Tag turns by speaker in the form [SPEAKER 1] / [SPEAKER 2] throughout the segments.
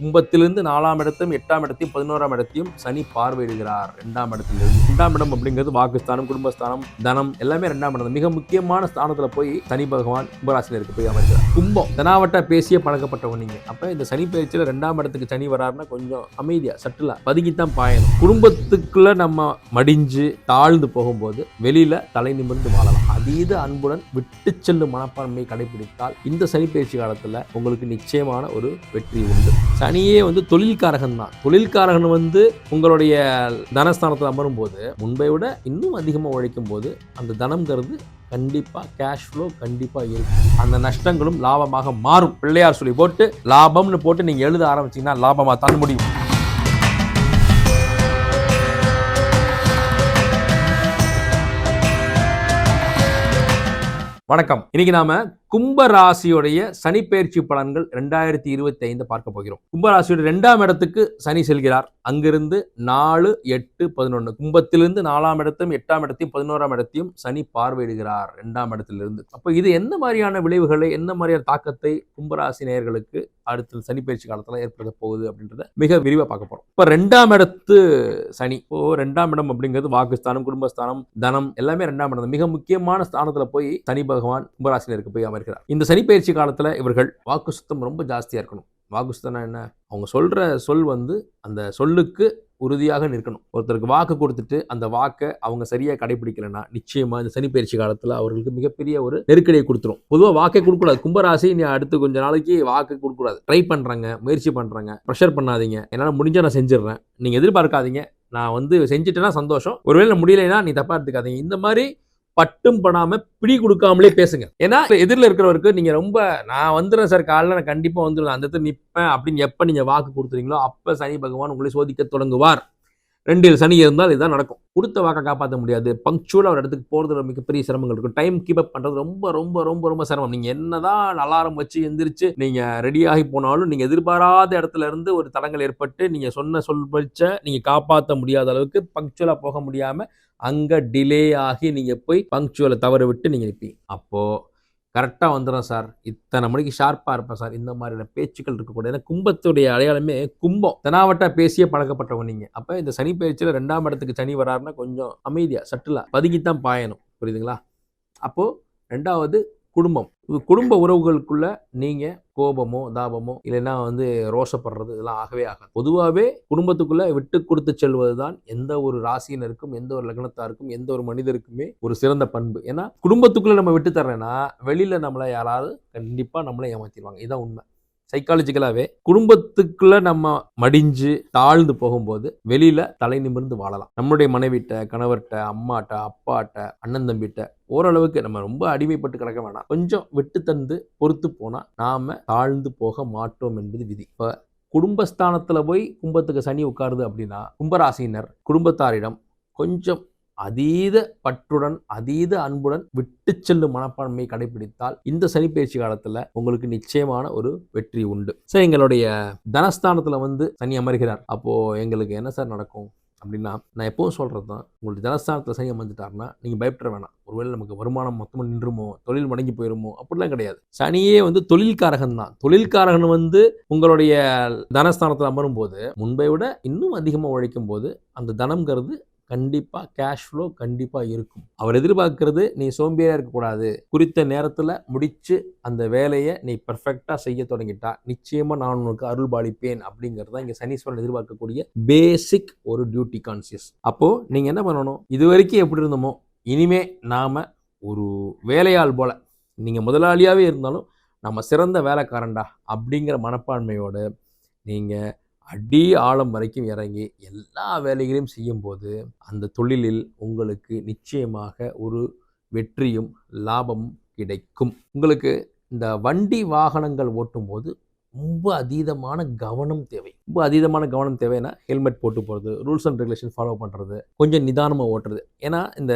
[SPEAKER 1] கும்பத்திலிருந்து நாலாம் இடத்தையும் எட்டாம் இடத்தையும் பதினோராம் இடத்தையும் சனி பார்வையிடுகிறார். ரெண்டாம் இடத்திலிருந்து. ரெண்டாம் இடம் அப்படிங்கிறது வாக்குஸ்தானம் குடும்பஸ்தானம் தனம் எல்லாமே ரெண்டாம் இடம். மிக முக்கியமான ஸ்தானத்தில் போய் சனி பகவான் கும்பராசினருக்கு போய் அமைக்கிறார் கும்பம். தனாவட்டா பேசிய பழக்கப்பட்டவங்க நீங்க. அப்ப இந்த சனி பயிற்சியில ரெண்டாம் இடத்துக்கு சனி வராருன்னா கொஞ்சம் அமைதியா சட்டுலா பதுங்கித்தான் பாயணும். குடும்பத்துக்குள்ள நம்ம மடிஞ்சு தாழ்ந்து போகும்போது வெளியில தலை நிமிர்ந்து வாழலாம். அதீத அன்புடன் விட்டு செல்லும் மனப்பான்மையை கடைபிடித்தால் இந்த சனி பயிற்சி காலத்துல உங்களுக்கு நிச்சயமான ஒரு வெற்றி உண்டு. சனியே வந்து தொழில்காரகன் தான். தொழில்காரகன் வந்து உங்களுடைய தனஸ்தானத்தில் அமரும் போது முன்பை விட இன்னும் அதிகமாக உழைக்கும் போது அந்த தனம்ங்கிறது கண்டிப்பாக கேஷ் ஃப்ளோ கண்டிப்பாக இருக்கும். அந்த நஷ்டங்களும் லாபமாக மாறும். பிள்ளையார் சொல்லி போட்டு லாபம்னு போட்டு நீங்கள் எழுத ஆரம்பிச்சீங்கன்னா லாபமாக தான் முடியும். வணக்கம். இன்னைக்கு நாம கும்பராசியுடைய சனி பயிற்சி பலன்கள் ரெண்டாயிரத்தி இருபத்தி ஐந்து பார்க்க போகிறோம். கும்பராசியோட ரெண்டாம் இடத்துக்கு சனி செல்கிறார். அங்கிருந்து நாலு எட்டு பதினொன்று கும்பத்திலிருந்து நாலாம் இடத்தையும் எட்டாம் இடத்தையும் பதினோராம் இடத்தையும் சனி பார்வையிடுகிறார் ரெண்டாம் இடத்திலிருந்து. அப்போ இது எந்த மாதிரியான விளைவுகளை என்ன மாதிரியான தாக்கத்தை கும்பராசி நேயர்களுக்கு அடுத்த சனி பயிற்சி காலத்தில் ஏற்படுத்த போகுது அப்படின்றத மிக விரிவாக பார்க்க போகிறோம் இப்போ ரெண்டாம் இடத்து சனி இப்போ ரெண்டாம் இடம் அப்படிங்கிறது வாக்குஸ்தானம் குடும்பஸ்தானம் தனம் எல்லாமே ரெண்டாம் இடம் தான். மிக முக்கியமான ஸ்தானத்தில் போய் சனி பகவான் கும்பராசினருக்கு போய் வருகிறார் இந்த சனிப்பயிற்சி காலத்தில் இவர்கள் வாக்கு சுத்தம் ரொம்ப ஜாஸ்தியாக இருக்கணும். வாக்கு சுத்தம்னா என்ன? அவங்க சொல்கிற சொல் வந்து அந்த சொல்லுக்கு உறுதியாக நிற்கணும். ஒருத்தருக்கு வாக்கு கொடுத்துட்டு அந்த வாக்கை அவங்க சரியாக கடைபிடிக்கலைன்னா நிச்சயமாக இந்த சனிப்பயிற்சி காலத்தில் அவர்களுக்கு மிகப்பெரிய ஒரு நெருக்கடியை கொடுத்துரும். பொதுவாக வாக்கை கொடுக்கூடாது கும்பராசி நீ அடுத்து கொஞ்ச நாளைக்கு வாக்கு கொடுக்கூடாது ட்ரை பண்ணுறாங்க முயற்சி பண்ணுறாங்க ப்ரெஷர் பண்ணாதீங்க. என்னால் முடிஞ்சால் நான் செஞ்சிடுறேன். நீங்கள் எதிர்பார்க்காதீங்க. நான் வந்து செஞ்சுட்டேன்னா சந்தோஷம். ஒருவேளை முடியலைன்னா நீ தப்பாக எடுத்துக்காதீங்க. இந்த மாதிரி பட்டும் படாம பிடி கொடுக்காமலே பேசுங்க. ஏன்னா எதிரில் இருக்கிறவருக்கு நீங்க ரொம்ப நான் வந்துடுறேன் சார் காலைல நான் கண்டிப்பா வந்துடுவேன் அந்த இடத்துல நிற்பேன் அப்படின்னு எப்ப நீங்க வாக்கு கொடுத்துறீங்களோ அப்ப சனி பகவான் உங்களை சோதிக்க தொடங்குவார். ரெண்டில் சனி இருந்தால் இதுதான் நடக்கும். கொடுத்த வாக்கை காப்பாற்ற முடியாது. பங்க்சுவலாக ஒரு இடத்துக்கு போகிறது மிகப்பெரிய சிரமங்கள் இருக்கும். டைம் கீப் அப் பண்ணுறது ரொம்ப ரொம்ப ரொம்ப ரொம்ப சிரமம். நீங்கள் என்னதான் அலாரம் வச்சு எந்திரிச்சு நீங்கள் ரெடியாகி போனாலும் நீங்கள் எதிர்பாராத இடத்துல இருந்து ஒரு தடங்கள் ஏற்பட்டு நீங்கள் சொன்ன சொல் பறிச்ச நீங்கள் காப்பாற்ற முடியாத அளவுக்கு பங்க்சுவலாக போக முடியாமல் அங்கே டிலே ஆகி நீங்கள் போய் பங்க்சுவலை தவற விட்டு நீங்கள் நிற்பீங்க அப்போது கரெக்டாக வந்துடும் சார். இத்தனை மணிக்கு ஷார்ப்பாக இருப்பேன் சார். இந்த மாதிரியான பேச்சுக்கள் இருக்கக்கூடாது ஏன்னா கும்பத்துடைய அடையாளமே கும்பம். தெனாவட்டா பேசியே பழக்கப்பட்டவங்க நீங்கள் அப்போ இந்த சனி பயிற்சியில் ரெண்டாம் இடத்துக்கு சனி வராருன்னா கொஞ்சம் அமைதியாக சட்டிலாக பதுங்கித்தான் பாயணும். புரியுதுங்களா? அப்போது ரெண்டாவது குடும்பம். குடும்ப உறவுகளுக்குள்ள நீங்கள் கோபமோ தாபமோ இல்லைன்னா வந்து ரோஷப்படுறது இதெல்லாம் ஆகவே ஆகாது. பொதுவாகவே குடும்பத்துக்குள்ள விட்டு கொடுத்து செல்வது தான் எந்த ஒரு ராசியினருக்கும் எந்த ஒரு லக்னத்தாருக்கும் எந்த ஒரு மனிதருக்குமே ஒரு சிறந்த பண்பு. ஏன்னா குடும்பத்துக்குள்ள நம்ம விட்டு தர்றேன்னா வெளியில நம்மளை யாராவது கண்டிப்பா நம்மளை ஏமாத்திடுவாங்க இதான் உண்மை. சைக்காலஜிக்கலாகவே குடும்பத்துக்குள்ள நம்ம மடிஞ்சு தாழ்ந்து போகும்போது வெளியில தலை நிமிர்ந்து வாழலாம். நம்மளுடைய மனைவிட்ட கணவர்கிட்ட அம்மாட்ட அப்பாட்ட அண்ணன் தம்பிட்ட ஓரளவுக்கு நம்ம ரொம்ப அடிமைப்பட்டு கிடக்க வேணாம். கொஞ்சம் விட்டு தந்து பொறுத்து போனா நாம தாழ்ந்து போக மாட்டோம் என்பது விதி. இப்போ குடும்பஸ்தானத்துல போய் கும்பத்துக்கு சனி உட்காருது அப்படின்னா கும்பராசினர் குடும்பத்தாரிடம் கொஞ்சம் அதீத பற்றுடன் அதீத அன்புடன் விட்டு செல்லும் மனப்பான்மையை கடைபிடித்தால் இந்த சனி பயிற்சி காலத்துல உங்களுக்கு நிச்சயமான ஒரு வெற்றி உண்டு. சார் எங்களுடைய தனஸ்தானத்துல வந்து சனி அமர்கிறார். அப்போ எங்களுக்கு என்ன சார் நடக்கும் அப்படின்னா நான் எப்பவும் சொல்கிறது தான் உங்களுடைய தனஸ்தானத்தில் சனி அமர்ந்துட்டாருன்னா நீங்கள் பயப்பட வேணாம். ஒருவேளை நமக்கு வருமானம் மொத்தமாக நின்றுமோ தொழில் முடங்கி போயிருமோ அப்படிலாம் கிடையாது. சனியே வந்து தொழில்காரகன் தான் தொழில்காரகன் வந்து உங்களுடைய தனஸ்தானத்தில் அமரும் போது முன்பை விட இன்னும் அதிகமாக உழைக்கும் போது அந்த தனம்ங்கிறது கண்டிப்பாக கேஷ் ஃப்ளோ கண்டிப்பாக இருக்கும். அவர் எதிர்பார்க்கறது நீ சோம்பேறியாக இருக்கக்கூடாது. குறித்த நேரத்தில் முடித்து அந்த வேலையை நீ பர்ஃபெக்டாக செய்ய தொடங்கிட்டா நிச்சயமாக நான் உனக்கு அருள் பாலிப்பேன். அப்படிங்கிறது தான் இங்கே சனீஸ்வரன் எதிர்பார்க்கக்கூடிய பேசிக் ஒரு டியூட்டி கான்சியஸ் அப்போது நீங்கள் என்ன பண்ணணும்? இது வரைக்கும் எப்படி இருந்தோமோ இனிமே நாம் ஒரு வேலையாள் போல் நீங்கள் முதலாளியாகவே இருந்தாலும் நம்ம சிறந்த வேலைக்காரன்டா அப்படிங்கிற மனப்பான்மையோடு நீங்கள் அடி ஆழம் வரைக்கும் இறங்கி எல்லா வேலைகளையும் செய்யும்போது அந்த தொழிலில் உங்களுக்கு நிச்சயமாக ஒரு வெற்றியும் லாபமும் கிடைக்கும். உங்களுக்கு இந்த வண்டி வாகனங்கள் ஓட்டும்போது ரொம்ப அதீதமான கவனம் தேவை. ரொம்ப அதீதமான கவனம் தேவைன்னா ஹெல்மெட் போட்டு போகிறது ரூல்ஸ் அண்ட் ரெகுலேஷன் ஃபாலோ பண்ணுறது கொஞ்சம் நிதானமாக ஓட்டுறது. ஏன்னா இந்த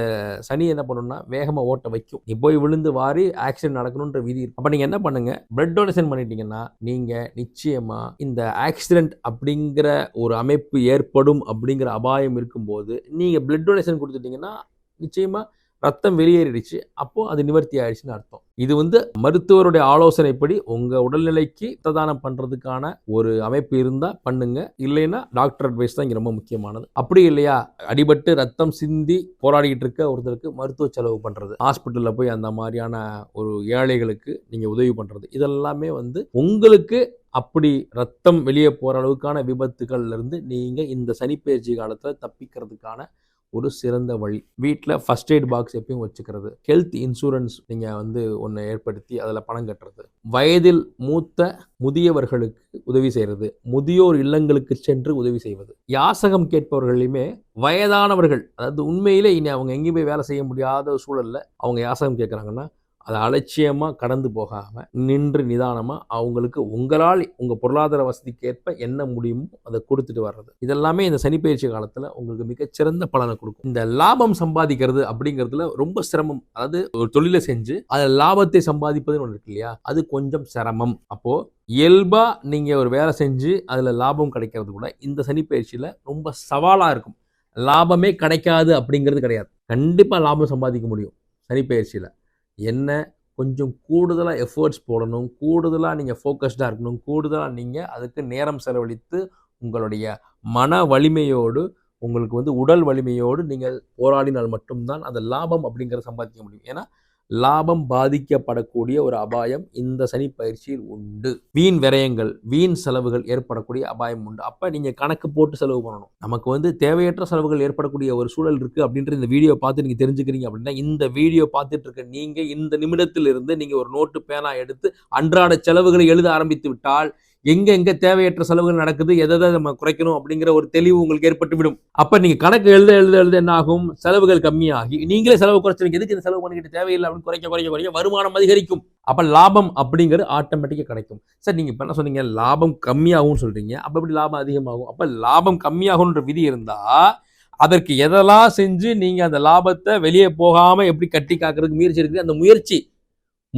[SPEAKER 1] சனி என்ன பண்ணணும்னா வேகமாக ஓட்ட வைக்கும். நீ போய் விழுந்து வாரி ஆக்சிடென்ட் நடக்கணுன்ற விதி அப்போ நீங்கள் என்ன பண்ணுங்கள் பிளட் டொனேஷன் பண்ணிட்டீங்கன்னா நீங்கள் நிச்சயமாக இந்த ஆக்சிடென்ட் அப்படிங்கிற ஒரு அமைப்பு ஏற்படும் அப்படிங்கிற அபாயம் இருக்கும்போது நீங்கள் பிளட் டொனேஷன் கொடுத்துட்டிங்கன்னா நிச்சயமாக ரத்தம் வெளியேறிடுச்சு. அப்போது அது நிவர்த்தி ஆயிடுச்சுன்னு அர்த்தம். இது வந்து மருத்துவருடைய ஆலோசனைப்படி உங்கள் உடல்நிலைக்கு ரத்ததானம் பண்ணுறதுக்கான ஒரு அமைப்பு இருந்தால் பண்ணுங்க. இல்லைன்னா டாக்டர் அட்வைஸ் தான் இங்கே ரொம்ப முக்கியமானது. அப்படி இல்லையா? அடிபட்டு ரத்தம் சிந்தி போராடிக்கிட்டு இருக்க ஒருத்தருக்கு மருத்துவ செலவு பண்ணுறது ஹாஸ்பிட்டலில் போய் அந்த மாதிரியான ஒரு ஏழைகளுக்கு நீங்கள் உதவி பண்ணுறது இதெல்லாமே வந்து உங்களுக்கு அப்படி ரத்தம் வெளியே போகிற அளவுக்கான விபத்துகள்லேருந்து நீங்கள் இந்த சனிப்பெயர்ச்சி காலத்தில் தப்பிக்கிறதுக்கான ஒரு சிறந்த வழி. வீட்டில் ஃபர்ஸ்ட் எய்ட் பாக்ஸ் எப்பயும் வச்சுக்கிறது. ஹெல்த் இன்சூரன்ஸ் நீங்கள் வந்து ஒன்று ஏற்படுத்தி அதில் பணம் கட்டுறது. வயதில் மூத்த முதியவர்களுக்கு உதவி செய்கிறது முதியோர் இல்லங்களுக்கு சென்று உதவி செய்வது. யாசகம் கேட்பவர்களையுமே வயதானவர்கள் அதாவது உண்மையிலே இனி அவங்க எங்கேயும் போய் வேலை செய்ய முடியாத சூழலில் அவங்க யாசகம் கேட்குறாங்கன்னா அதை அலட்சியமாக கடந்து போகாமல் நின்று நிதானமாக அவங்களுக்கு உங்களால் உங்கள் பொருளாதார வசதிக்கேற்ப என்ன முடியுமோ அதை கொடுத்துட்டு வர்றது. இதெல்லாமே இந்த சனிப்பயிற்சி காலத்தில் உங்களுக்கு மிகச்சிறந்த பலனை கொடுக்கும். இந்த லாபம் சம்பாதிக்கிறது அப்படிங்கிறதுல ரொம்ப சிரமம். அதாவது ஒரு தொழிலை செஞ்சு அதில் லாபத்தை சம்பாதிப்பதுன்னு ஒன்று இருக்கு இல்லையா? அது கொஞ்சம் சிரமம். அப்போது இயல்பாக நீங்கள் ஒரு வேலை செஞ்சு அதில் லாபம் கிடைக்கிறது கூட இந்த சனிப்பயிற்சியில் ரொம்ப சவாலாக இருக்கும். லாபமே கிடைக்காது அப்படிங்கிறது கிடையாது. கண்டிப்பாக லாபம் சம்பாதிக்க முடியும் சனிப்பயிற்சியில் என்ன? கொஞ்சம் கூடுதலாக எஃபர்ட்ஸ் போடணும். கூடுதலாக நீங்கள் ஃபோக்கஸ்டாக இருக்கணும். கூடுதலாக நீங்கள் அதுக்கு நேரம் செலவழித்து உங்களுடைய மன வலிமையோடு உங்களுக்கு வந்து உடல் வலிமையோடு நீங்கள் போராடினால் மட்டும்தான் அந்த லாபம் அப்படிங்கிறத சம்பாதிக்க முடியும். ஏன்னா லாபம் பாதிக்கப்படக்கூடிய ஒரு அபாயம் இந்த சனி பயிற்சியில் உண்டு. வீண் விரயங்கள் வீண் செலவுகள் ஏற்படக்கூடிய அபாயம் உண்டு. அப்போ நீங்கள் கணக்கு போட்டு செலவு பண்ணணும். நமக்கு வந்து தேவையற்ற செலவுகள் ஏற்படக்கூடிய ஒரு சூழல் இருக்குது அப்படின்ற இந்த வீடியோ பார்த்து நீங்கள் தெரிஞ்சுக்கிறீங்க அப்படின்னா இந்த வீடியோ பார்த்துட்டு இருக்க நீங்கள் இந்த நிமிடத்திலிருந்து நீங்கள் ஒரு நோட்டு பேனா எடுத்து அன்றாட செலவுகளை எழுத ஆரம்பித்து விட்டால் எங்கெங்கே தேவையற்ற செலவுகள் நடக்குது எதை எதை நம்ம குறைக்கணும் அப்படிங்கிற ஒரு தெளிவு உங்களுக்கு ஏற்பட்டு விடும் அப்போ நீங்கள் கணக்கு எழுத எழுத எழுத என்ன ஆகும்? செலவுகள் கம்மியாகி நீங்களே செலவு குறைச்சிருங்க எதுக்கு இந்த செலவு பண்ணிக்கிட்டு தேவையில்லை அப்படின்னு குறைக்க குறைக்க குறைக்க வருமானம் அதிகரிக்கும். அப்போ லாபம் அப்படிங்கிறது ஆட்டோமேட்டிக்காக கிடைக்கும். சார் நீங்கள் இப்போ என்ன சொன்னீங்க? லாபம் கம்மியாகும்னு சொல்கிறீங்க அப்போ எப்படி லாபம் அதிகமாகும்? அப்போ லாபம் கம்மியாகும்ன்ற விதி இருந்தால் அதற்கு எதெல்லாம் செஞ்சு நீங்கள் அந்த லாபத்தை வெளியே போகாமல் எப்படி கட்டி காக்கிறதுக்கு முயற்சி இருக்குது அந்த முயற்சி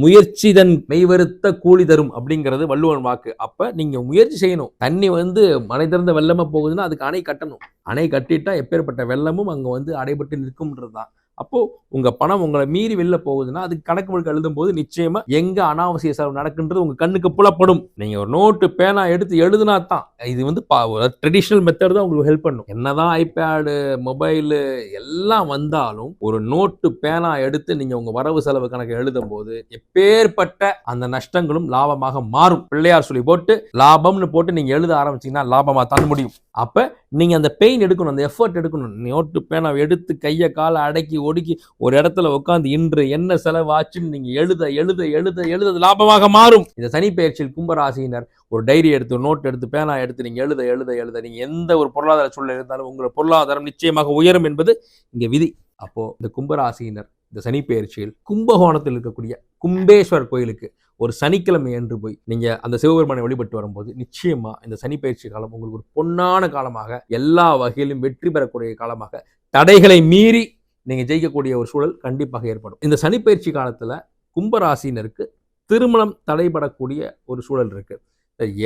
[SPEAKER 1] முயற்சி தன் மெய்வருத்த கூலி தரும் அப்படிங்கிறது வள்ளுவன் வாக்கு. அப்போ நீங்கள் முயற்சி செய்யணும். தண்ணி வந்து மனை திறந்த வெள்ளமாக போகுதுன்னா அதுக்கு அணை கட்டணும். அணை கட்டிட்டா எப்பேற்பட்ட வெள்ளமும் அங்கே வந்து அடைபட்டு நிற்கும்ன்றது தான் அப்போது உங்கள் பணம் உங்களை மீறி வெளில போகுதுன்னா அதுக்கு கணக்கு முழுக்க எழுதும் போது நிச்சயமாக எங்கே அனாவசிய செலவு நடக்குன்றது உங்கள் கண்ணுக்கு புலப்படும். நீங்கள் ஒரு நோட்டு பேனா எடுத்து எழுதுனா தான் இது வந்து பா ட்ரெடிஷ்னல் மெத்தட் தான் உங்களுக்கு ஹெல்ப் பண்ணும். என்னதான் ஐபேடு மொபைலு எல்லாம் வந்தாலும் ஒரு நோட்டு பேனா எடுத்து நீங்கள் உங்கள் வரவு செலவு கணக்கு எழுதும் போது எப்பேற்பட்ட அந்த நஷ்டங்களும் லாபமாக மாறும். பிள்ளையார் சொல்லி போட்டு லாபம்னு போட்டு நீங்கள் எழுத ஆரம்பிச்சீங்கன்னா லாபமாக தான் முடியும். அப்போ நீங்கள் அந்த பெயின் எடுக்கணும் அந்த எஃபர்ட் எடுக்கணும். நோட்டு பேனாவை எடுத்து கையை காலை அடக்கி ஒடுக்கி ஒரு இடத்துல உட்காந்து இன்று என்ன செலவாச்சுன்னு நீங்கள் எழுத எழுத எழுத எழுத லாபமாக மாறும். இந்த சனி பயிற்சியில் கும்பராசியினர் ஒரு டைரி எடுத்து நோட் எடுத்து பேனா எடுத்து நீங்கள் எழுத எழுத எழுத நீங்கள் எந்த ஒரு பொருளாதார சூழ்நிலை இருந்தாலும் உங்களோட பொருளாதாரம் நிச்சயமாக உயரும் என்பது இங்கே விதி. அப்போது இந்த கும்பராசினர் இந்த சனி பயிற்சியில் கும்பகோணத்தில் இருக்கக்கூடிய கும்பேஸ்வர் கோயிலுக்கு ஒரு சனிக்கிழமை என்று போய் நீங்க அந்த சிவபெருமானை வழிபட்டு வரும்போது நிச்சயமா இந்த சனி பயிற்சி காலம் உங்களுக்கு ஒரு பொன்னான காலமாக எல்லா வகையிலும் வெற்றி பெறக்கூடிய காலமாக தடைகளை மீறி நீங்க ஜெயிக்கக்கூடிய ஒரு சூழல் கண்டிப்பாக ஏற்படும். இந்த சனி பயிற்சி காலத்துல கும்பராசினருக்கு திருமணம் தடைபடக்கூடிய ஒரு சூழல் இருக்கு.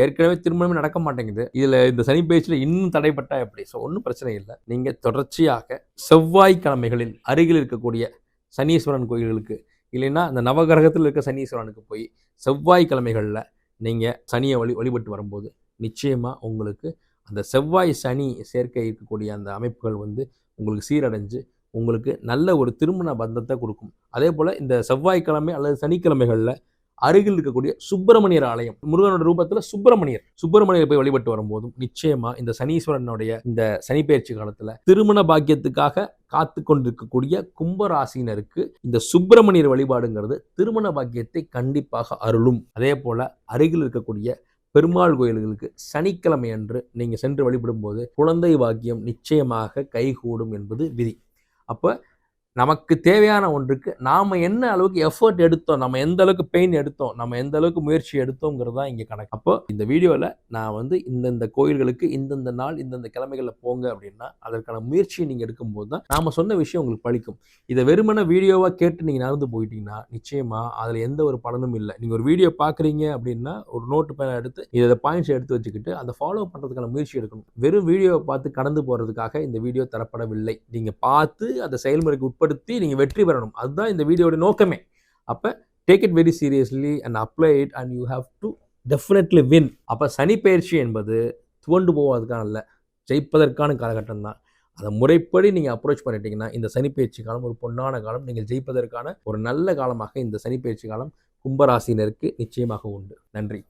[SPEAKER 1] ஏற்கனவே திருமணம் நடக்க மாட்டேங்குது. இதுல இந்த சனி பயிற்சியில இன்னும் தடைப்பட்டா எப்படி? ஸோ ஒன்றும் பிரச்சனை இல்லை. நீங்க தொடர்ச்சியாக செவ்வாய்க்கிழமைகளில் அருகில் இருக்கக்கூடிய சனீஸ்வரன் கோயில்களுக்கு இல்லைன்னா அந்த நவகிரகத்தில் இருக்க சனீஸ்வரனுக்கு போய் செவ்வாய்க்கிழமைகளில் நீங்கள் சனியை வழி வழிபட்டு வரும்போது நிச்சயமாக உங்களுக்கு அந்த செவ்வாய் சனி சேர்க்கை இருக்கக்கூடிய அந்த அமைப்புகள் வந்து உங்களுக்கு சீரடைஞ்சு உங்களுக்கு நல்ல ஒரு திருமண பந்தத்தை கொடுக்கும். அதே போல் இந்த செவ்வாய்க்கிழமை அல்லது சனிக்கிழமைகளில் அருகில் இருக்கக்கூடிய சுப்பிரமணியர் ஆலயம். முருகனோட ரூபத்தில் சுப்பிரமணியர். சுப்பிரமணியர் போய் வழிபட்டு வரும்போதும் நிச்சயமா இந்த சனீஸ்வரனுடைய இந்த சனிப்பெயிற்சி காலத்தில் திருமண பாக்கியத்துக்காக காத்து கொண்டிருக்கக்கூடிய கும்பராசினருக்கு இந்த சுப்பிரமணியர் வழிபாடுங்கிறது திருமண பாக்கியத்தை கண்டிப்பாக அருளும். அதே போல அருகில் இருக்கக்கூடிய பெருமாள் கோயில்களுக்கு சனிக்கிழமை அன்று நீங்கள் சென்று வழிபடும் போது குழந்தை பாக்கியம் நிச்சயமாக கைகூடும் என்பது விதி. அப்போ நமக்கு தேவையான ஒன்றுக்கு நாம் என்ன அளவுக்கு எஃபர்ட் எடுத்தோம் நம்ம எந்த அளவுக்கு பெயின் எடுத்தோம் நம்ம எந்த அளவுக்கு முயற்சி எடுத்தோங்கிறது தான் இங்கே கணக்கு. அப்போ இந்த வீடியோவில் நான் வந்து இந்தந்த கோயில்களுக்கு இந்தந்த நாள் இந்தந்த கிழமைகளில் போங்க அப்படின்னா அதற்கான முயற்சியை நீங்கள் எடுக்கும்போது தான் நாம் சொன்ன விஷயம் உங்களுக்கு பழிக்கும். இதை வெறுமன வீடியோவாக கேட்டு நீங்கள் நடந்து போயிட்டீங்கன்னா நிச்சயமாக அதில் எந்த ஒரு பலனும் இல்லை. நீங்கள் ஒரு வீடியோ பார்க்குறீங்க அப்படின்னா ஒரு நோட்டு பேனை எடுத்து இதை பாயிண்ட்ஸ் எடுத்து வச்சுக்கிட்டு அதை ஃபாலோ பண்ணுறதுக்கான முயற்சி எடுக்கணும். வெறும் வீடியோவை பார்த்து கடந்து போகிறதுக்காக இந்த வீடியோ தரப்படவில்லை. நீங்கள் பார்த்து அந்த செயல்முறைக்கு உட்பட பயன்படுத்தி நீங்கள் வெற்றி பெறணும். அதுதான் இந்த வீடியோட நோக்கமே. அப்போ take it very seriously and apply it and you have to definitely win அப்போ சனி பயிற்சி என்பது துவண்டு போவதற்கான இல்லை ஜெயிப்பதற்கான காலகட்டம் தான். அதை முறைப்படி நீங்கள் அப்ரோச் பண்ணிட்டீங்கன்னா இந்த சனிப்பயிற்சி காலம் ஒரு பொன்னான காலம். நீங்கள் ஜெயிப்பதற்கான ஒரு நல்ல காலமாக இந்த சனிப்பயிற்சி காலம் கும்பராசினருக்கு நிச்சயமாக உண்டு. நன்றி.